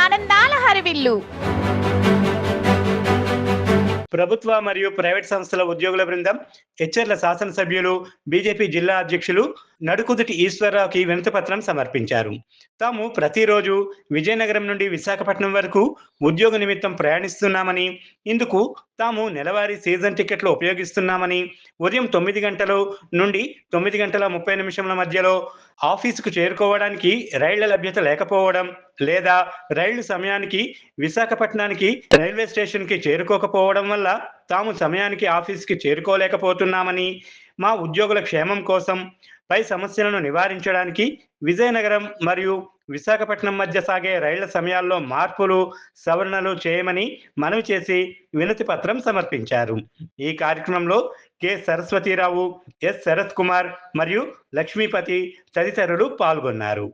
వాటిల్లు ప్రభుత్వ మరియు ప్రైవేట్ సంస్థల ఉద్యోగుల బృందం హెచ్చర్ల శాసనసభ్యులు బీజేపీ జిల్లా అధ్యక్షులు నడుకుదుటి ఈశ్వరరావుకి వినతి పత్రం సమర్పించారు. తాము ప్రతిరోజు విజయనగరం నుండి విశాఖపట్నం వరకు ఉద్యోగ నిమిత్తం ప్రయాణిస్తున్నామని ఇందుకు తాము నెలవారీ సీజన్ టికెట్లు ఉపయోగిస్తున్నామని ఉదయం తొమ్మిది గంటల నుండి తొమ్మిది గంటల ముప్పై నిమిషముల మధ్యలో ఆఫీసుకు చేరుకోవడానికి రైళ్ళ లభ్యత లేకపోవడం లేదా రైళ్ళు సమయానికి విశాఖపట్నానికి రైల్వే స్టేషన్కి చేరుకోకపోవడం వల్ల తాము సమయానికి ఆఫీస్కి చేరుకోలేకపోతున్నామని మా ఉద్యోగుల క్షేమం కోసం పై సమస్యలను నివారించడానికి విజయనగరం మరియు విశాఖపట్నం మధ్య సాగే రైళ్ళ సమయాల్లో మార్పులు సవరణలు చేయమని మనవి చేసి వినతి పత్రం సమర్పించారు. ఈ కార్యక్రమంలో కె సరస్వతీరావు ఎస్ శరత్ కుమార్ మరియు లక్ష్మీపతి తదితరులు పాల్గొన్నారు.